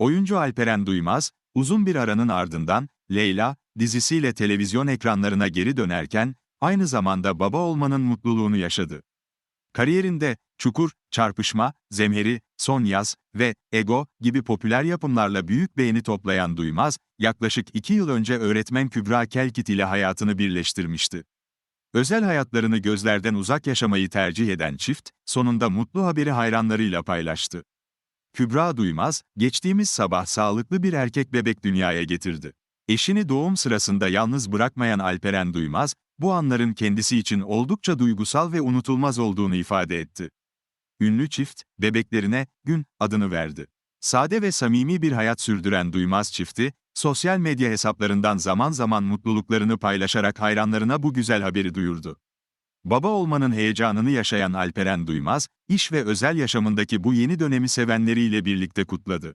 Oyuncu Alperen Duymaz, uzun bir aranın ardından Leyla dizisiyle televizyon ekranlarına geri dönerken aynı zamanda baba olmanın mutluluğunu yaşadı. Kariyerinde Çukur, Çarpışma, Zemheri, Son Yaz ve Ego gibi popüler yapımlarla büyük beğeni toplayan Duymaz, yaklaşık iki yıl önce öğretmen Kübra Kelkit ile hayatını birleştirmişti. Özel hayatlarını gözlerden uzak yaşamayı tercih eden çift, sonunda mutlu haberi hayranlarıyla paylaştı. Kübra Duymaz, geçtiğimiz sabah sağlıklı bir erkek bebek dünyaya getirdi. Eşini doğum sırasında yalnız bırakmayan Alperen Duymaz, bu anların kendisi için oldukça duygusal ve unutulmaz olduğunu ifade etti. Ünlü çift, bebeklerine Gün adını verdi. Sade ve samimi bir hayat sürdüren Duymaz çifti, sosyal medya hesaplarından zaman zaman mutluluklarını paylaşarak hayranlarına bu güzel haberi duyurdu. Baba olmanın heyecanını yaşayan Alperen Duymaz, iş ve özel yaşamındaki bu yeni dönemi sevenleriyle birlikte kutladı.